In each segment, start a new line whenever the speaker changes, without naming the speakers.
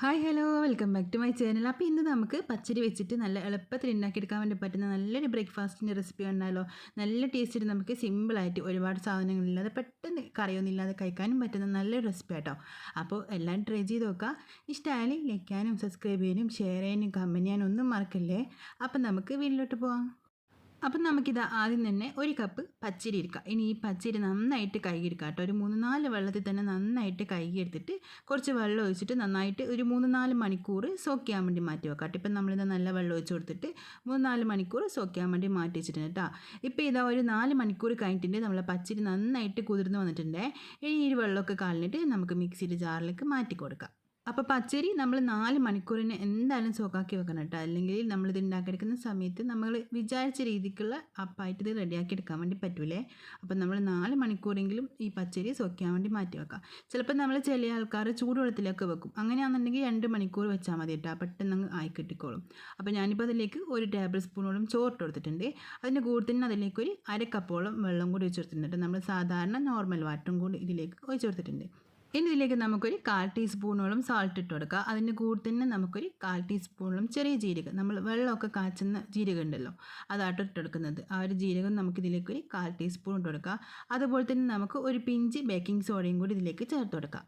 Hi hello. Welcome back to my channel. അപ്പോൾ ഇന്ന് നമുക്ക് പച്ചരി വെച്ചിട്ട് നല്ല എളുപ്പത്തിൽ ഉണ്ടാക്കിയെടുക്കാൻ വേണ്ടി പറ്റുന്ന നല്ലൊരു ബ്രേക്ക്ഫാസ്റ്റിന്റെ റെസിപ്പി ഉണ്ടല്ലോ നല്ല ടേസ്റ്റിൽ നമുക്ക് സിമ്പിളായിട്ട് ഒരുപാട് സാധനങ്ങളില്ലാതെ പെട്ടെന്ന് കറിയൊന്നുമില്ലാതെ കഴിക്കാനും പറ്റുന്ന നല്ലൊരു റെസിപ്പി ആട്ടോ. അപ്പോൾ എല്ലാം ട്രൈ ചെയ്ത് നോക്കുക. ഇഷ്ടമായാലും ലൈക്കാനും സബ്സ്ക്രൈബ് ചെയ്യാനും ഷെയർ ചെയ്യാനും കമന്റ് ചെയ്യാനും ഒന്നും മറക്കല്ലേ? അപ്പം നമുക്ക് വീട്ടിലോട്ട് പോവാം. അപ്പം നമുക്കിത് ആദ്യം തന്നെ ഒരു കപ്പ് പച്ചരി എടുക്കാം. ഇനി ഈ പച്ചരി നന്നായിട്ട് കഴുകിയെടുക്കാം കേട്ടോ. ഒരു മൂന്ന് നാല് വെള്ളത്തിൽ തന്നെ നന്നായിട്ട് കഴുകിയെടുത്തിട്ട് കുറച്ച് വെള്ളം ഒഴിച്ചിട്ട് നന്നായിട്ട് ഒരു മൂന്ന് നാല് മണിക്കൂർ സോക്ക് ചെയ്യാൻ വേണ്ടി മാറ്റി വെക്കാം ഇപ്പം നമ്മളിത് നല്ല വെള്ളം ഒഴിച്ച് കൊടുത്തിട്ട് മൂന്ന് നാല് മണിക്കൂർ സോക്ക് ചെയ്യാൻ വേണ്ടി മാറ്റി വെച്ചിട്ടുണ്ട് കേട്ടോ. ഇപ്പോൾ ഇതാ ഒരു നാല് മണിക്കൂർ കഴിഞ്ഞിട്ടുണ്ട്. നമ്മൾ പച്ചരി നന്നായിട്ട് കുതിർന്ന് വന്നിട്ടുണ്ട്. ഇനി ഈ വെള്ളമൊക്കെ കളഞ്ഞിട്ട് നമുക്ക് മിക്സിയുടെ ജാറിലേക്ക് മാറ്റി കൊടുക്കാം. അപ്പോൾ പച്ചരി നമ്മൾ നാല് മണിക്കൂറിന് എന്തായാലും സോക്കാക്കി വെക്കണം കേട്ടോ. അല്ലെങ്കിൽ നമ്മളിത് ഉണ്ടാക്കിയെടുക്കുന്ന സമയത്ത് നമ്മൾ വിചാരിച്ച രീതിക്കുള്ള അപ്പായിട്ട് ഇത് റെഡിയാക്കി എടുക്കാൻ വേണ്ടി പറ്റൂലേ? അപ്പോൾ നമ്മൾ നാല് മണിക്കൂറെങ്കിലും ഈ പച്ചരി സോക്കാൻ വേണ്ടി മാറ്റി വെക്കാം. ചിലപ്പോൾ നമ്മൾ ചില ആൾക്കാർ ചൂടുവെള്ളത്തിലൊക്കെ വെക്കും. അങ്ങനെയാണെന്നുണ്ടെങ്കിൽ രണ്ട് മണിക്കൂർ വെച്ചാൽ മതി കേട്ടോ. പെട്ടെന്ന് അങ്ങ് ആയി കിട്ടിക്കോളും. അപ്പോൾ ഞാനിപ്പോൾ അതിലേക്ക് ഒരു ടേബിൾ സ്പൂണോളം ചോറിട്ട് കൊടുത്തിട്ടുണ്ട്. അതിന്റെ കൂടുതൽ അതിലേക്ക് ഒരു അര കപ്പോളം വെള്ളം കൂടി ഒഴിച്ചു കൊടുത്തിട്ടുണ്ട് നമ്മൾ സാധാരണ നോർമൽ വാട്ടറും കൂടി ഇതിലേക്ക് ഒഴിച്ചു കൊടുത്തിട്ടുണ്ട്. ഇനി ഇതിലേക്ക് നമുക്കൊരു കാൽ ടീസ്പൂണോളം സാൾട്ട് ഇട്ട് കൊടുക്കുക. അതിന്റെ കൂടെ തന്നെ നമുക്കൊരു കാൽ ടീസ്പൂണോളം ചെറിയ ജീരകം. നമ്മൾ വെള്ളമൊക്കെ കാച്ചുന്ന ജീരകം ഉണ്ടല്ലോ അതാട്ടോ ഇട്ട് കൊടുക്കുന്നത്. ആ ഒരു ജീരകം നമുക്ക് ഇതിലേക്ക് ഒരു കാൽ ടീസ്പൂൺ ഇട്ട് കൊടുക്കുക. അതുപോലെ തന്നെ നമുക്ക് ഒരു പിഞ്ച് ബേക്കിംഗ് സോഡയും കൂടി ഇതിലേക്ക് ചേർത്ത് കൊടുക്കാം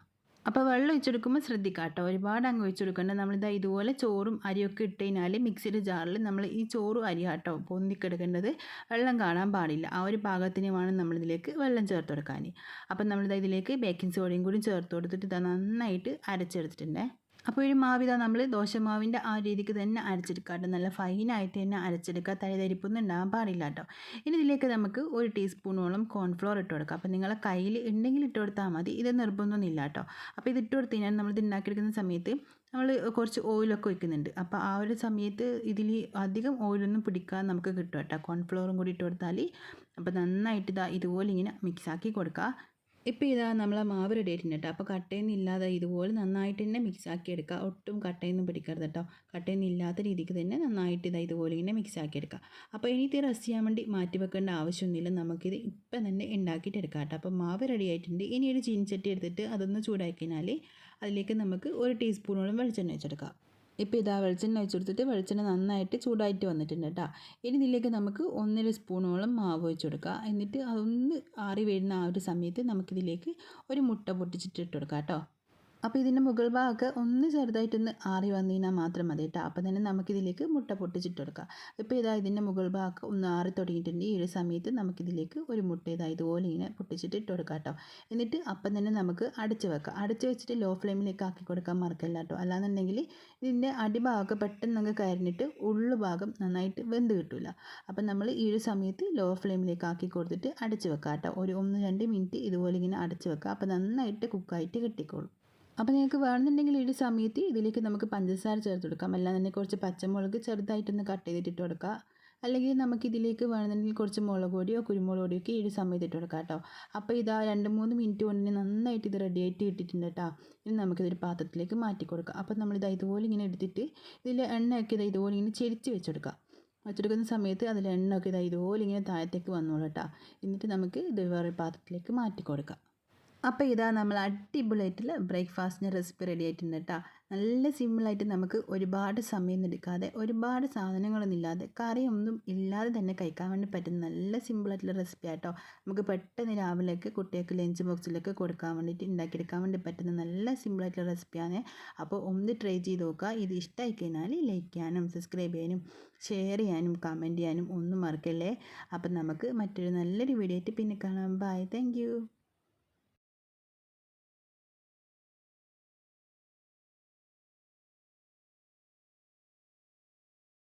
അപ്പോൾ വെള്ളം ഒഴിച്ചെടുക്കുമ്പോൾ ശ്രദ്ധിക്കുക കേട്ടോ ഒരുപാട് അങ്ങ് ഒഴിച്ചെടുക്കേണ്ട. നമ്മളിതാ ഇതുപോലെ ചോറും അരിയൊക്കെ ഇട്ട് കഴിഞ്ഞാൽ മിക്സിയുടെ ജാറിൽ നമ്മൾ ഈ ചോറും അരി കേട്ടോ പൊന്തിക്കെടുക്കേണ്ടത്. വെള്ളം കാണാൻ പാടില്ല. ആ ഒരു പാകത്തിന് വേണം നമ്മളിതിലേക്ക് വെള്ളം ചേർത്ത് കൊടുക്കാൻ അപ്പം നമ്മളിതാ ഇതിലേക്ക് ബേക്കിംഗ് സോഡയും കൂടി ചേർത്ത് കൊടുത്തിട്ട് ഇതാ നന്നായിട്ട് അരച്ചെടുത്തിട്ടുണ്ടേ. അപ്പോൾ ഒരു മാവിത നമ്മൾ ദോശമാവിന്റെ ആ രീതിക്ക് തന്നെ അരച്ചെടുക്കുക കേട്ടോ. നല്ല ഫൈനായിട്ട് തന്നെ അരച്ചെടുക്കുക. തരിതരിപ്പൊന്നും ഉണ്ടാകാൻ പാടില്ല കേട്ടോ. ഇനി ഇതിലേക്ക് നമുക്ക് ഒരു ടീസ്പൂണോളം കോൺഫ്ലോർ ഇട്ട് കൊടുക്കുക അപ്പോൾ നിങ്ങളെ കയ്യിൽ ഉണ്ടെങ്കിൽ ഇട്ട് കൊടുത്താൽ മതി. ഇത് നിർബന്ധമൊന്നുമില്ല കേട്ടോ. അപ്പോൾ ഇത് ഇട്ട് കൊടുത്തു കഴിഞ്ഞാൽ നമ്മളിത് ഉണ്ടാക്കിയെടുക്കുന്ന സമയത്ത് നമ്മൾ കുറച്ച് ഓയിലൊക്കെ വയ്ക്കുന്നുണ്ട് അപ്പോൾ ആ ഒരു സമയത്ത് ഇതിൽ അധികം ഓയിലൊന്നും പിടിക്കാൻ നമുക്ക് കിട്ടും കേട്ടോ. കോൺഫ്ലോറും കൂടി ഇട്ട് കൊടുത്താൽ അപ്പോൾ നന്നായിട്ട് ഇതാ ഇതുപോലെ ഇങ്ങനെ മിക്സാക്കി കൊടുക്കുക. ഇപ്പോൾ ഇതാ നമ്മളെ മാവ് റെഡി ആയിട്ടുണ്ട് അപ്പോൾ കട്ടയൊന്നും ഇല്ലാതെ ഇതുപോലെ നന്നായിട്ട് തന്നെ മിക്സ് ആക്കി എടുക്കുക. ഒട്ടും കട്ടയൊന്നും പിടിക്കരുത് കേട്ടോ. കട്ടയൊന്നും ഇല്ലാത്ത രീതിക്ക് തന്നെ നന്നായിട്ട് ഇതാ ഇതുപോലെ ഇങ്ങനെ മിക്സ് ആക്കി എടുക്കുക. അപ്പോൾ ഇനി ഇത് റെസ്റ്റ് ചെയ്യാൻ വേണ്ടി മാറ്റി വെക്കേണ്ട ആവശ്യമൊന്നുമില്ല. നമുക്കിത് ഇപ്പം തന്നെ ഉണ്ടാക്കിയിട്ട് എടുക്കാം കേട്ടോ. അപ്പോൾ മാവ് റെഡി ആയിട്ടുണ്ട് ഇനി ഒരു ചീനിച്ചട്ടി എടുത്തിട്ട് അതൊന്ന് ചൂടാക്കി കഴിഞ്ഞാൽ അതിലേക്ക് നമുക്ക് ഒരു ടീസ്പൂണോളം വെളിച്ചെണ്ണ വെച്ചെടുക്കാം ഇപ്പോൾ ഇതാ വെളിച്ചെണ്ണ ഒഴിച്ച് കൊടുത്തിട്ട് വെളിച്ചെണ്ണ നന്നായിട്ട് ചൂടായിട്ട് വന്നിട്ടുണ്ട് കേട്ടോ. ഇനി ഇതിലേക്ക് നമുക്ക് ഒന്നര സ്പൂണോളം മാവ് ഒഴിച്ച് കൊടുക്കുക എന്നിട്ട് അതൊന്ന് ആറി വരുന്ന ആ ഒരു സമയത്ത് നമുക്കിതിലേക്ക് ഒരു മുട്ട പൊട്ടിച്ചിട്ട് ഇട്ട് കൊടുക്കാം കേട്ടോ. അപ്പോൾ ഇതിന്റെ മുകൾ ഭാഗമൊക്കെ ഒന്ന് ചെറുതായിട്ടൊന്ന് ആറി വന്നു കഴിഞ്ഞാൽ മാത്രം മതി കേട്ടോ. അപ്പോൾ തന്നെ നമുക്കിതിലേക്ക് മുട്ട പൊട്ടിച്ചിട്ട് കൊടുക്കാം. ഇപ്പോൾ ഇതാ ഇതിന്റെ മുകൾ ഭാഗം ഒന്ന് ആറി തുടങ്ങിയിട്ടുണ്ട്. ഈ ഒരു സമയത്ത് നമുക്കിതിലേക്ക് ഒരു മുട്ട ഇതാ ഇതുപോലെ ഇങ്ങനെ പൊട്ടിച്ചിട്ട് ഇട്ട് കൊടുക്കാം കേട്ടോ. എന്നിട്ട് അപ്പം തന്നെ നമുക്ക് അടച്ച് വെക്കാം. അടച്ച് വെച്ചിട്ട് ലോ ഫ്ലെയിമിലേക്ക് ആക്കി കൊടുക്കാൻ മറക്കല്ല കേട്ടോ. അല്ലാന്നുണ്ടെങ്കിൽ ഇതിന്റെ അടിഭാഗമൊക്കെ പെട്ടെന്ന് നമുക്ക് കരിഞ്ഞിട്ട് ഉള്ളു ഭാഗം നന്നായിട്ട് വെന്ത് കിട്ടില്ല അപ്പം നമ്മൾ ഈ ഒരു സമയത്ത് ലോ ഫ്ലെയിമിലേക്ക് ആക്കി കൊടുത്തിട്ട് അടച്ച് വെക്കാം കേട്ടോ. ഒരു ഒന്ന് രണ്ട് മിനിറ്റ് ഇതുപോലെ ഇങ്ങനെ അടച്ച് വെക്കാം. അപ്പോൾ നന്നായിട്ട് കുക്കായിട്ട് കിട്ടിക്കോളും. അപ്പോൾ നിങ്ങൾക്ക് വേണമെന്നുണ്ടെങ്കിൽ ഈ സമയത്ത് ഇതിലേക്ക് നമുക്ക് പഞ്ചസാര ചേർത്ത് കൊടുക്കാം. അല്ലാതെ കുറച്ച് പച്ചമുളക് ചെറുതായിട്ടൊന്ന് കട്ട് ചെയ്തിട്ട് കൊടുക്കുക അല്ലെങ്കിൽ നമുക്ക് ഇതിലേക്ക് വേണമെന്നുണ്ടെങ്കിൽ കുറച്ച് മുളക് പൊടിയോ കുരുമുളക് പൊടിയോ ഒക്കെ ഈ സമയത്ത് ഇട്ട് കൊടുക്കാം കേട്ടോ. അപ്പോൾ ഇതാ രണ്ട് മൂന്ന് മിനിറ്റ് കൊണ്ട് നന്നായിട്ട് ഇത് റെഡി ആയിട്ട് ഇട്ടിട്ടുണ്ട് കേട്ടോ. ഇനി നമുക്കിതൊരു പാത്രത്തിലേക്ക് മാറ്റി കൊടുക്കാം. അപ്പോൾ നമ്മളിത് ഇതുപോലെ ഇങ്ങനെ എടുത്തിട്ട് ഇതിൽ എണ്ണയൊക്കെ ഇത് ഇതുപോലെ ഇങ്ങനെ ചെരിച്ച് വെച്ചെടുക്കാം വെച്ചെടുക്കുന്ന സമയത്ത് അതിൽ എണ്ണയൊക്കെ ഇതാ ഇതുപോലെ ഇങ്ങനെ താഴത്തേക്ക് വന്നോളൂ കേട്ടോ. എന്നിട്ട് നമുക്ക് ഇത് വേറെ പാത്രത്തിലേക്ക് മാറ്റി കൊടുക്കാം. അപ്പോൾ ഇതാ നമ്മൾ അടിപൊളിയായിട്ടുള്ള ബ്രേക്ക്ഫാസ്റ്റിന്റെ റെസിപ്പി റെഡി ആയിട്ടുണ്ട് കേട്ടോ. നല്ല സിമ്പിളായിട്ട് നമുക്ക് ഒരുപാട് സമയം എടുക്കാതെ ഒരുപാട് സാധനങ്ങളൊന്നും ഇല്ലാതെ കറിയൊന്നും ഇല്ലാതെ തന്നെ കഴിക്കാൻ വേണ്ടി പറ്റുന്ന നല്ല സിമ്പിളായിട്ടുള്ള റെസിപ്പി ആട്ടോ. നമുക്ക് പെട്ടെന്ന് രാവിലേക്ക് കുട്ടികൾക്ക് ലഞ്ച് ബോക്സിലൊക്കെ കൊടുക്കാൻ വേണ്ടിയിട്ട് ഉണ്ടാക്കിയെടുക്കാൻ വേണ്ടി പറ്റുന്ന നല്ല സിമ്പിളായിട്ടുള്ള റെസിപ്പിയാണ് അപ്പോൾ ഒന്ന് ട്രൈ ചെയ്ത് നോക്കുക. ഇത് ഇഷ്ടമായി കഴിഞ്ഞാൽ ലൈക്ക് ചെയ്യാനും സബ്സ്ക്രൈബ് ചെയ്യാനും ഷെയർ ചെയ്യാനും കമന്റ് ചെയ്യാനും ഒന്നും മറക്കല്ലേ? അപ്പം നമുക്ക് മറ്റൊരു നല്ലൊരു വീഡിയോ ആയിട്ട് പിന്നെ കാണാം. Bye thank